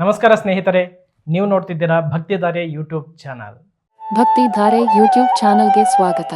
ನಮಸ್ಕಾರ ಸ್ನೇಹಿತರೆ ನೀವು ನೋಡ್ತಿದ್ದೀರಾ ಭಕ್ತಿಧಾರೆ ಯೂಟ್ಯೂಬ್ ಚಾನಲ್. ಭಕ್ತಿ ಧಾರೆ ಯೂಟ್ಯೂಬ್ ಚಾನಲ್ಗೆ ಸ್ವಾಗತ.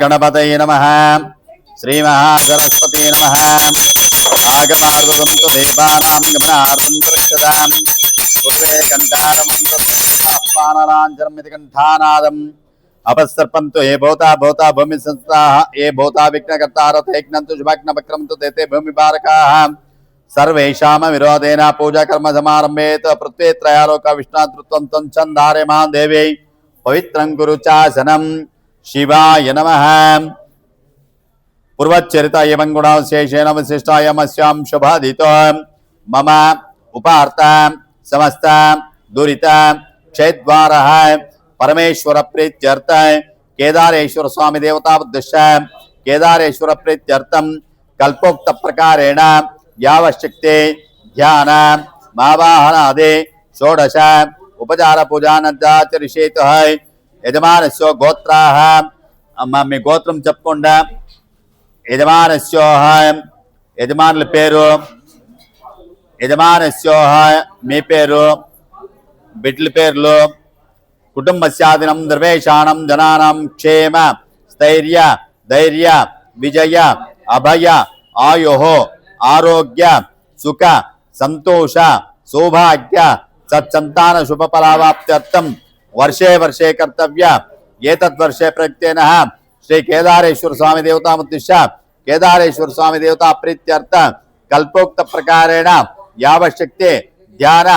గణపతయ నమ శ్రీ నమ ఆగమార్దంతు దేవానాం గమనార్థం కంఠానాదం అపసర్పంతు ఏ భూతా భూత భూమి సంస్థా ఏ భూత భూతా విఘ్నకర్తారథేఘ్నంతు శుభాగ్నవక్రమంతు దేతే భూమి బారకాహ సర్వేషామ విరోధేన పూజాకర్మ సమారంభేత్ పృథ్వీత్రయాలోక విష్ణాతృత్వం తం చందారే మా దేవీ పవిత్రం గురు చాసనం శివాయ నమ పూర్వచరిత ఏవం గుణాశేషేణ విశిష్టాయమస్యాం శుభాదితో మమ ఉపార్త సమస్త దురిత క్షయద్వార పరమేశ్వర ప్రీత్యర్థ కేదారేశ్వర స్వామి దేవతా కేదారేశ్వర ప్రీత్యర్థం కల్పోక్త ప్రకారేణ యావశక్తి ధ్యాన మావాహనాది షోడశ ఉపచార పూజానందాచరిషేతు యజమానస్యో గోత్రాహ మీ గోత్రం చెప్పకుండా. యజమానస్యోహ యజమానుల పేరు. యజమానస్యోహ మీ పేరు. బిడ్ల పేర్లు. కుటుంబస్యాదినం ద్రవేషాణం జనానం క్షేమ స్థైర్య ధైర్య విజయ అభయ ఆయో ఆరోగ్య సుఖ సంతోష సౌభాగ్య సత్సంతాన శుభ పరావాప్త్యర్థం వర్షే వర్షే కర్తవ్య ఏతద్వర్షే ప్రత్యేన శ్రీ కేదారేశ్వర స్వామి దేవతాముద్దిశ్య కేదారేశ్వర స్వామి దేవతా ప్రీత్యర్థ కల్పోక్త ప్రకారేణ యావశక్తి ధ్యాన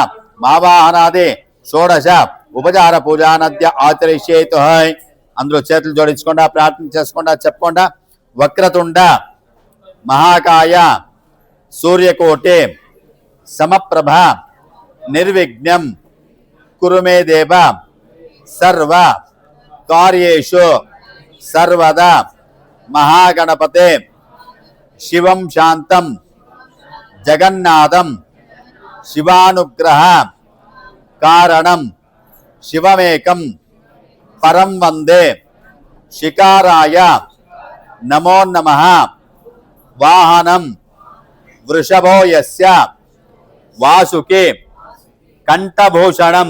మావాహనాది షోడశ ఉపచార పూజానద్య ఆచరిష్యేతు అందులో చేతులు జోడించకుండా ప్రార్థన చేసుకుండా చెప్పకుండా వక్రతుండ మహాకాయ సూర్యకోటి సమప్రభ నిర్విఘ్నం కురుమే దేవ सर्व कार्यु सर्वदा महागणपते शिव शान्तं जगन्नाथ शिवानुग्रह कारण शिवमेक परम वंदे शिकाराय नमो नम। वाहन वृषभो यस्य कंठभूषण कण्ठभूषणं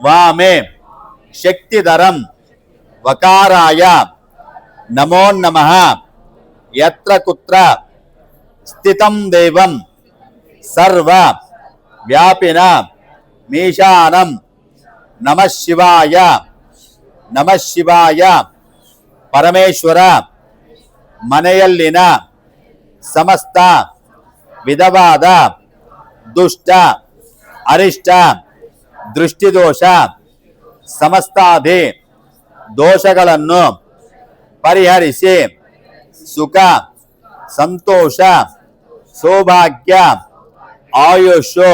वामे। శక్తిధరం వకారాయ నమో నమ ఎత్ర కుత్ర స్థితం దేవం సర్వ వ్యాపిన మీశానం నమ శివాయ నమ శివాయ పరమేశ్వర ಮನೆಯಲ್ಲಿನ ಸಮಸ್ತ ವಿಧವಾದ ದುಷ್ಟ ಅರಿಷ್ಟ ದೃಷ್ಟಿದೋಷ ಸಮಸ್ತಾದಿ ದೋಷಗಳನ್ನು ಪರಿಹರಿಸಿ ಸುಖ ಸಂತೋಷ ಸೌಭಾಗ್ಯ ಆಯುಷು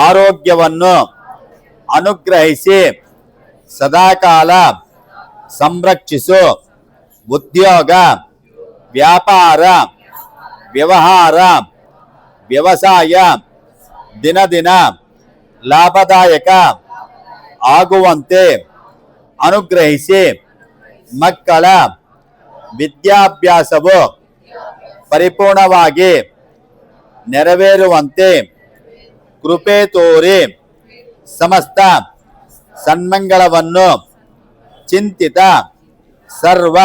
ಆರೋಗ್ಯವನ್ನು ಅನುಗ್ರಹಿಸಿ ಸದಾಕಾಲ ಸಂರಕ್ಷಿಸು ಉದ್ಯೋಗ ವ್ಯಾಪಾರ ವ್ಯವಹಾರ ವ್ಯವಸಾಯ ದಿನ ದಿನ ಲಾಭದಾಯಕ ಆಗುವಂತೆ ಅನುಗ್ರಹಿಸಿ ಮಕ್ಕಳ ವಿದ್ಯಾಭ್ಯಾಸವು ಪರಿಪೂರ್ಣವಾಗಿ ನೆರವೇರುವಂತೆ ಕೃಪೆ ತೋರಿ ಸಮಸ್ತ ಸನ್ಮಂಗಳವನ್ನು ಚಿಂತಿತ ಸರ್ವ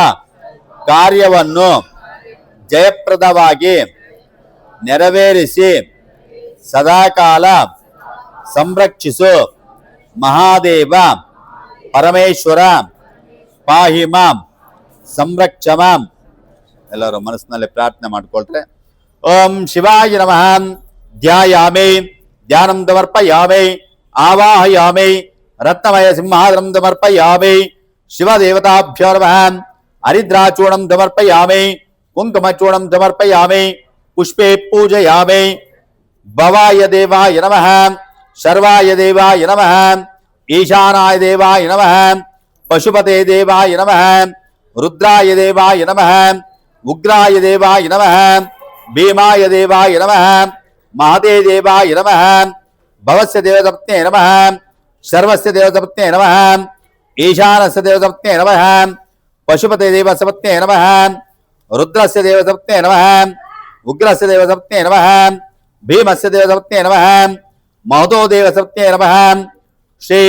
ಕಾರ್ಯವನ್ನು ಜಯಪ್ರದವಾಗಿ ನೆರವೇರಿಸಿ ಸದಾಕಾಲ ಸಂರಕ್ಷಿಸು. ಮಹಾದೇವ ಪರಮೇಶ್ವರ ಪಾಹಿ ಮಾಂ ಸಂರಕ್ಷ ಮಾಂ ಎಲ್ಲರೂ ಮನಸ್ಸಿನಲ್ಲಿ ಪ್ರಾರ್ಥನೆ ಮಾಡ್ಕೊಳ್ರೆ ಓಂ ಶಿವಾಯ ನಮಃ ಧ್ಯಾಯಾಮಿ ಧ್ಯಾನಂ ಸಮರ್ಪಯಾಮಿ ಆವಾಹಯಾಮಿ ರತ್ನಮಯ ಸಿಂಹಾಸನಂ ಸಮರ್ಪಯಾಮಿ ಶಿವದೇವತಾಭ್ಯೋ ನಮಃ ಹರಿದ್ರಾಚೂರ್ಣಂ ಸಮರ್ಪಯಾಮಿ ಕುಂಕುಮಚೂರ್ಣಂ ಸಮರ್ಪಯಾಮಿ ಪುಷ್ಪೇ ಪೂಜಯಾಮಿ ಭವಾಯ ದೇವಾಯ ನಮಃ శర్వాయ దేవాయ నమ. ఈశానాయ దేవాయ నమ. పశుపతే దేవాయ నమ. రుద్రాయ దేవాయ నమ. ఉగ్రాయ దేవాయ నమ. భీమాయ దేవాయ నమ. మహతే దేవాయ నమ. భవస్య దేవతప్నే నమ. సర్వస్య దేవతపత్నే నమ. ఈశానస్య దేవతపత్నే నమ. పశుపతే దేవసపత్నే నమ. రుద్రస్య దేవతపత్నే నమ. ఉగ్రస్య దేవతపత్నే నమ. భీమస్య దేవతపత్నే నమ. మహతోదేవ సత్యే నమ. శ్రీ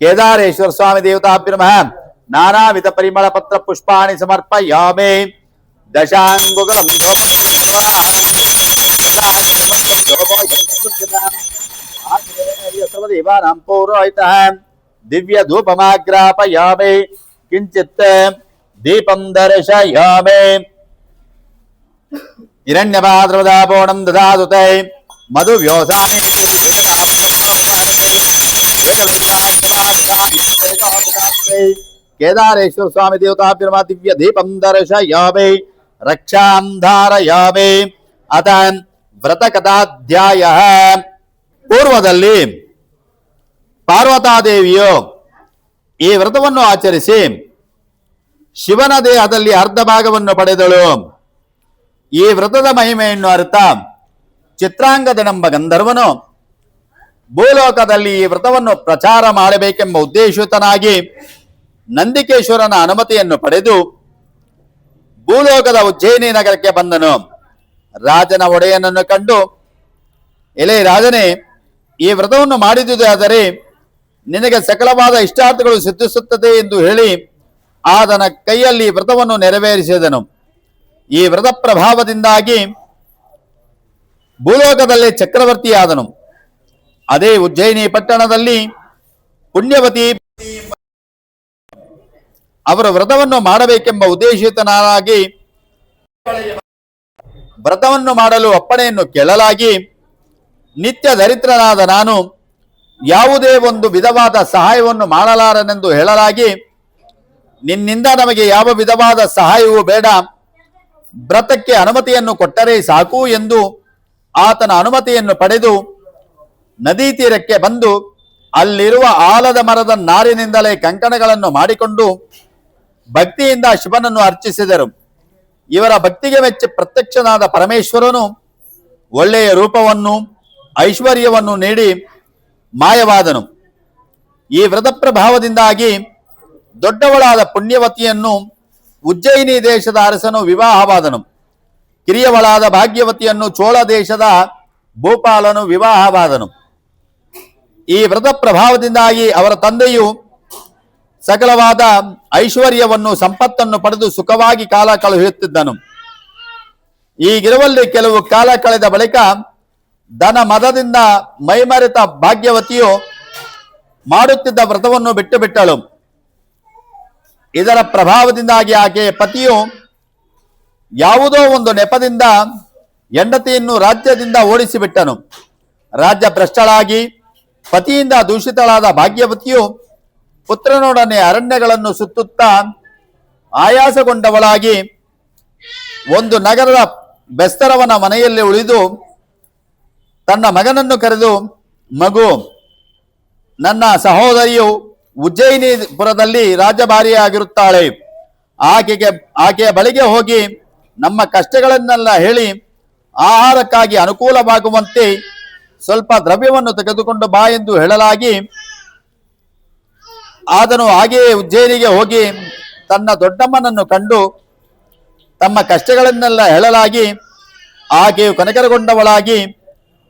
కేదారేశ్వర స్వామి దేవతాభ్య నమ. నానావిధ పరిమళ పత్ర పుష్పాన్ని సమర్పయామి. దశాంగుగం దివ్య ధూపమాగ్రాపయామి. కించిత్ దీపం దర్శయామి. హిరణ్యపాద్రవదాపోణం దదాదుతై ಮಧು ಕೇದಾರೇಶ್ವರ ಸ್ವಾಮಿ ದೇವತಾಭ್ಯರ್ಮ ದಿವ್ಯ ದೀಪಂ ಯಾವೇ ರಕ್ಷಾಂಧಾರ ಧಾರಯಾಮಿ ಅತ ವ್ರತ ಕಥಾಧ್ಯಾಯ ಪೂರ್ವದಲ್ಲಿ ಪಾರ್ವತಾದೇವಿಯು ಈ ವ್ರತವನ್ನು ಆಚರಿಸಿ ಶಿವನ ದೇಹದಲ್ಲಿ ಅರ್ಧ ಭಾಗವನ್ನು ಪಡೆದಳು. ಈ ವ್ರತದ ಮಹಿಮೆಯನ್ನು ಅರ್ಥ ಚಿತ್ರಾಂಗದನೆಂಬ ಗಂಧರ್ವನು ಭೂಲೋಕದಲ್ಲಿ ಈ ವ್ರತವನ್ನು ಪ್ರಚಾರ ಮಾಡಬೇಕೆಂಬ ಉದ್ದೇಶಿತನಾಗಿ ನಂದಿಕೇಶ್ವರನ ಅನುಮತಿಯನ್ನು ಪಡೆದು ಭೂಲೋಕದ ಉಜ್ಜಯಿನಿ ನಗರಕ್ಕೆ ಬಂದನು. ರಾಜನ ಒಡೆಯನನ್ನು ಕಂಡು, ಎಲೆ ರಾಜನೇ, ಈ ವ್ರತವನ್ನು ಮಾಡಿದುದಾದರೆ ನಿನಗೆ ಸಕಲವಾದ ಇಷ್ಟಾರ್ಥಗಳು ಸಿದ್ಧಿಸುತ್ತದೆ ಎಂದು ಹೇಳಿ ಆತನ ಕೈಯಲ್ಲಿ ವ್ರತವನ್ನು ನೆರವೇರಿಸಿದನು. ಈ ವ್ರತ ಪ್ರಭಾವದಿಂದಾಗಿ ಭೂಲೋಕದಲ್ಲಿ ಚಕ್ರವರ್ತಿಯಾದನು. ಅದೇ ಉಜ್ಜಯಿನಿ ಪಟ್ಟಣದಲ್ಲಿ ಪುಣ್ಯವತಿ ಅವರ ವ್ರತವನ್ನು ಮಾಡಬೇಕೆಂಬ ಉದ್ದೇಶಿತನಾಗಿ ವ್ರತವನ್ನು ಮಾಡಲು ಅಪ್ಪಣೆಯನ್ನು ಕೇಳಲಾಗಿ ನಿತ್ಯ ದರಿದ್ರನಾದ ನಾನು ಯಾವುದೇ ಒಂದು ವಿಧವಾದ ಸಹಾಯವನ್ನು ಮಾಡಲಾರನೆಂದು ಹೇಳಲಾಗಿ ನಿನ್ನಿಂದ ನಮಗೆ ಯಾವ ವಿಧವಾದ ಸಹಾಯವೂ ಬೇಡ. ವ್ರತಕ್ಕೆ ಅನುಮತಿಯನ್ನು ಕೊಟ್ಟರೆ ಸಾಕು ಎಂದು ಆತನ ಅನುಮತಿಯನ್ನು ಪಡೆದು ನದಿ ತೀರಕ್ಕೆ ಬಂದು ಅಲ್ಲಿರುವ ಆಲದ ಮರದ ನಾರಿನಿಂದಲೇ ಕಂಕಣಗಳನ್ನು ಮಾಡಿಕೊಂಡು ಭಕ್ತಿಯಿಂದ ಶಿವನನ್ನು ಅರ್ಚಿಸಿದರು. ಇವರ ಭಕ್ತಿಗೆ ಮೆಚ್ಚಿ ಪ್ರತ್ಯಕ್ಷನಾದ ಪರಮೇಶ್ವರನು ಒಳ್ಳೆಯ ರೂಪವನ್ನು, ಐಶ್ವರ್ಯವನ್ನು ನೀಡಿ ಮಾಯವಾದನು. ಈ ವ್ರತ ಪ್ರಭಾವದಿಂದಾಗಿ ದೊಡ್ಡವಳಾದ ಪುಣ್ಯವತಿಯನ್ನು ಉಜ್ಜಯಿನಿ ದೇಶದ ಅರಸನು ವಿವಾಹವಾದನು. ಕಿರಿಯವಳಾದ ಭಾಗ್ಯವತಿಯನ್ನು ಚೋಳ ದೇಶದ ಭೂಪಾಲನು ವಿವಾಹವಾದನು. ಈ ವ್ರತ ಪ್ರಭಾವದಿಂದಾಗಿ ಅವರ ತಂದೆಯು ಸಕಲವಾದ ಐಶ್ವರ್ಯವನ್ನು, ಸಂಪತ್ತನ್ನು ಪಡೆದು ಸುಖವಾಗಿ ಕಾಲ ಕಳುಹಿಸುತ್ತಿದ್ದನು ಈಗಿರುವಲ್ಲಿ ಕೆಲವು ಕಾಲ ಕಳೆದ ಬಳಿಕ ದನ ಮದದಿಂದ ಮೈಮರೆತ ಭಾಗ್ಯವತಿಯು ಮಾಡುತ್ತಿದ್ದ ವ್ರತವನ್ನು ಬಿಟ್ಟು ಬಿಟ್ಟಳು ಇದರ ಪ್ರಭಾವದಿಂದಾಗಿ ಆಕೆಯ ಪತಿಯು ಯಾವುದೋ ಒಂದು ನೆಪದಿಂದ ಹೆಂಡತಿಯನ್ನು ರಾಜ್ಯದಿಂದ ಓಡಿಸಿಬಿಟ್ಟನು. ರಾಜ್ಯ ಭ್ರಷ್ಟಳಾಗಿ, ಪತಿಯಿಂದ ದೂಷಿತಳಾದ ಭಾಗ್ಯವತಿಯು ಪುತ್ರನೊಡನೆ ಅರಣ್ಯಗಳನ್ನು ಸುತ್ತುತ್ತಾ ಆಯಾಸಗೊಂಡವಳಾಗಿ ಒಂದು ನಗರದ ಬೆಸ್ತರವನ ಮನೆಯಲ್ಲಿ ಉಳಿದು ತನ್ನ ಮಗನನ್ನು ಕರೆದು, ಮಗು, ನನ್ನ ಸಹೋದರಿಯು ಉಜ್ಜಯಿನಿಪುರದಲ್ಲಿ ರಾಜಭಾರಿಯಾಗಿರುತ್ತಾಳೆ. ಆಕೆಗೆ, ಆಕೆಯ ಬಳಿಗೆ ಹೋಗಿ ನಮ್ಮ ಕಷ್ಟಗಳನ್ನೆಲ್ಲ ಹೇಳಿ ಆಹಾರಕ್ಕಾಗಿ ಅನುಕೂಲವಾಗುವಂತೆ ಸ್ವಲ್ಪ ದ್ರವ್ಯವನ್ನು ತೆಗೆದುಕೊಂಡು ಬಾ ಎಂದು ಹೇಳಲಾಗಿ ಆದನು ಹಾಗೆಯೇ ಉಜ್ಜಯಿನಿಗೆ ಹೋಗಿ ತನ್ನ ದೊಡ್ಡಮ್ಮನನ್ನು ಕಂಡು ತಮ್ಮ ಕಷ್ಟಗಳನ್ನೆಲ್ಲ ಹೇಳಲಾಗಿ ಆಕೆಯು ಕನಕರಗೊಂಡವಳಾಗಿ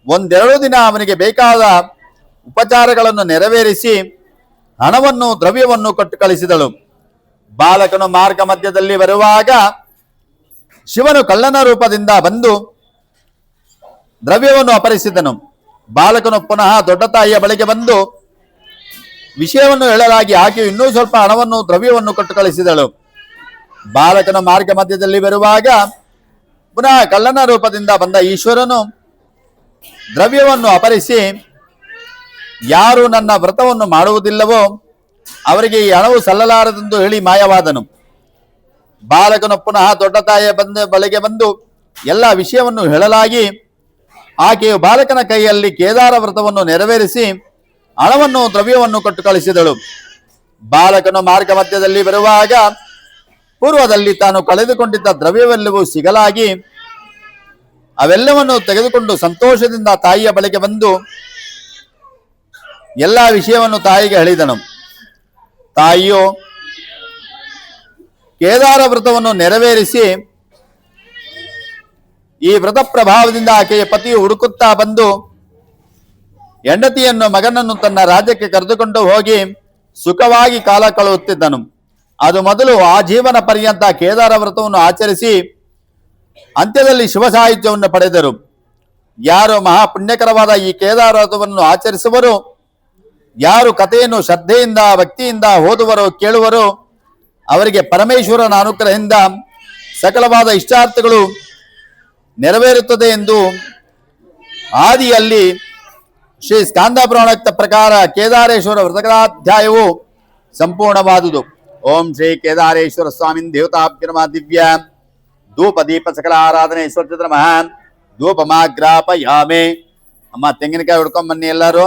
ಒಂದೆರಡು ದಿನ ಅವನಿಗೆ ಬೇಕಾದ ಉಪಚಾರಗಳನ್ನು ನೆರವೇರಿಸಿ ಹಣವನ್ನು ದ್ರವ್ಯವನ್ನು ಕೊಟ್ಟು ಕಳಿಸಿದಳು. ಬಾಲಕನು ಮಾರ್ಗ ಮಧ್ಯದಲ್ಲಿ ಬರುವಾಗ ಶಿವನು ಕಳ್ಳನ ರೂಪದಿಂದ ಬಂದು ದ್ರವ್ಯವನ್ನು ಅಪರಿಸಿದನು ಬಾಲಕನು ಪುನಃ ದೊಡ್ಡ ತಾಯಿಯ ಬಳಿಗೆ ಬಂದು ವಿಷಯವನ್ನು ಹೇಳಲಾಗಿ ಆಕೆಯು ಇನ್ನೂ ಸ್ವಲ್ಪ ಹಣವನ್ನು, ದ್ರವ್ಯವನ್ನು ಕೊಟ್ಟು ಕಳಿಸಿದಳು. ಬಾಲಕನ ಮಾರ್ಗ ಮಧ್ಯದಲ್ಲಿ ಬರುವಾಗ ಪುನಃ ಕಳ್ಳನ ರೂಪದಿಂದ ಬಂದ ಈಶ್ವರನು ದ್ರವ್ಯವನ್ನು ಅಪರಿಸಿ ಯಾರು ನನ್ನ ವ್ರತವನ್ನು ಮಾಡುವುದಿಲ್ಲವೋ, ಅವರಿಗೆ ಈ ಹಣವು ಸಲ್ಲಲಾರದೆಂದು ಹೇಳಿ ಮಾಯವಾದನು. ಬಾಲಕನು ಪುನಃ ದೊಡ್ಡ ತಾಯಿಯ ಬಂದ ಬಳಿಗೆ ಬಂದು ಎಲ್ಲ ವಿಷಯವನ್ನು ಹೇಳಲಾಗಿ ಆಕೆಯು ಬಾಲಕನ ಕೈಯಲ್ಲಿ ಕೇದಾರ ವ್ರತವನ್ನು ನೆರವೇರಿಸಿ ಹಣವನ್ನು ದ್ರವ್ಯವನ್ನು ಕೊಟ್ಟು ಕಳಿಸಿದಳು ಬಾಲಕನು ಮಾರ್ಗ ಮಧ್ಯದಲ್ಲಿ ಬರುವಾಗ ಪೂರ್ವದಲ್ಲಿ ತಾನು ಕಳೆದುಕೊಂಡಿದ್ದ ದ್ರವ್ಯವೆಲ್ಲವೂ ಸಿಗಲಾಗಿ ಅವೆಲ್ಲವನ್ನು ತೆಗೆದುಕೊಂಡು ಸಂತೋಷದಿಂದ ತಾಯಿಯ ಬಳಿಗೆ ಬಂದು ಎಲ್ಲ ವಿಷಯವನ್ನು ತಾಯಿಗೆ ಹೇಳಿದನು. ತಾಯಿಯು ಕೇದಾರ ವ್ರತವನ್ನು ನೆರವೇರಿಸಿ ಈ ವ್ರತ ಪ್ರಭಾವದಿಂದ ಆಕೆಯ ಪತಿಯು ಹುಡುಕುತ್ತಾ ಬಂದು ಹೆಂಡತಿಯನ್ನು ಮಗನನ್ನು ತನ್ನ ರಾಜ್ಯಕ್ಕೆ ಕರೆದುಕೊಂಡು ಹೋಗಿ ಸುಖವಾಗಿ ಕಾಲ ಕಳೆಯುತ್ತಿದ್ದನು. ಅದು ಮೊದಲು ಆಜೀವನ ಪರ್ಯಂತ ಕೇದಾರ ವ್ರತವನ್ನು ಆಚರಿಸಿ ಅಂತ್ಯದಲ್ಲಿ ಶಿವ ಸಾಹಿತ್ಯವನ್ನು ಪಡೆದರು. ಯಾರು ಮಹಾಪುಣ್ಯಕರವಾದ ಈ ಕೇದಾರ ವ್ರತವನ್ನು ಆಚರಿಸುವರು, ಯಾರು ಕಥೆಯನ್ನು ಶ್ರದ್ಧೆಯಿಂದ, ಭಕ್ತಿಯಿಂದ ಓದುವರು ಕೇಳುವರೋ ಅವರಿಗೆ ಪರಮೇಶ್ವರನ ಅನುಗ್ರಹದಿಂದ ಸಕಲವಾದ ಇಷ್ಟಾರ್ಥಗಳು ನೆರವೇರುತ್ತದೆ ಎಂದು ಆದಿಯಲ್ಲಿ ಶ್ರೀ ಸ್ಕಾಂದ ಪ್ರಕಾರ ಕೇದಾರೇಶ್ವರ ವೃತಗಳಾಧ್ಯಾಯವು ಸಂಪೂರ್ಣವಾದುದು. ಓಂ ಶ್ರೀ ಕೇದಾರೇಶ್ವರ ಸ್ವಾಮಿನ್ ದೇವತಾಭ್ಯನಮ ದಿವ್ಯ. ಧೂಪ ದೀಪ ಸಕಲ ಆರಾಧನೆ ಸ್ವಚ್ಛತ ನಮಃ. ಧೂಪಮಾಗ್ರಾಪಯಾಮೆ. ಅಮ್ಮ, ತೆಂಗಿನಕಾಯಿ ಹೊಡ್ಕೊಂಡ್ ಬನ್ನಿ ಎಲ್ಲರೂ.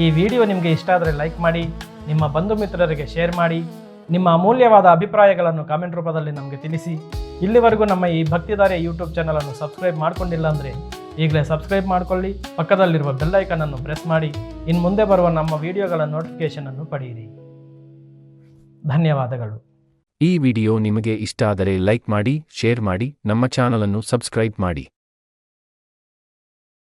ಈ ವಿಡಿಯೋ ನಿಮಗೆ ಇಷ್ಟ ಆದರೆ ಲೈಕ್ ಮಾಡಿ, ನಿಮ್ಮ ಬಂಧು ಮಿತ್ರರಿಗೆ ಶೇರ್ ಮಾಡಿ, ನಿಮ್ಮ ಅಮೂಲ್ಯವಾದ ಅಭಿಪ್ರಾಯಗಳನ್ನು ಕಾಮೆಂಟ್ ರೂಪದಲ್ಲಿ ನಮಗೆ ತಿಳಿಸಿ. ಇಲ್ಲಿವರೆಗೂ ನಮ್ಮ ಈ ಭಕ್ತಿದಾರೆ ಯೂಟ್ಯೂಬ್ ಚಾನಲನ್ನು ಸಬ್ಸ್ಕ್ರೈಬ್ ಮಾಡಿಕೊಂಡಿಲ್ಲ ಅಂದರೆ ಈಗಲೇ ಸಬ್ಸ್ಕ್ರೈಬ್ ಮಾಡಿಕೊಳ್ಳಿ, ಪಕ್ಕದಲ್ಲಿರುವ ಬೆಲ್ ಐಕನ್ ಅನ್ನು ಪ್ರೆಸ್ ಮಾಡಿ ಇನ್ನು ಮುಂದೆ ಬರುವ ನಮ್ಮ ವಿಡಿಯೋಗಳ ನೋಟಿಫಿಕೇಶನ್ ಅನ್ನು ಪಡೆಯಿರಿ. ಧನ್ಯವಾದಗಳು. ಈ ವಿಡಿಯೋ ನಿಮಗೆ ಇಷ್ಟ ಆದರೆ ಲೈಕ್ ಮಾಡಿ ಶೇರ್ ಮಾಡಿ, ನಮ್ಮ ಚಾನಲನ್ನು ಸಬ್ಸ್ಕ್ರೈಬ್ ಮಾಡಿ.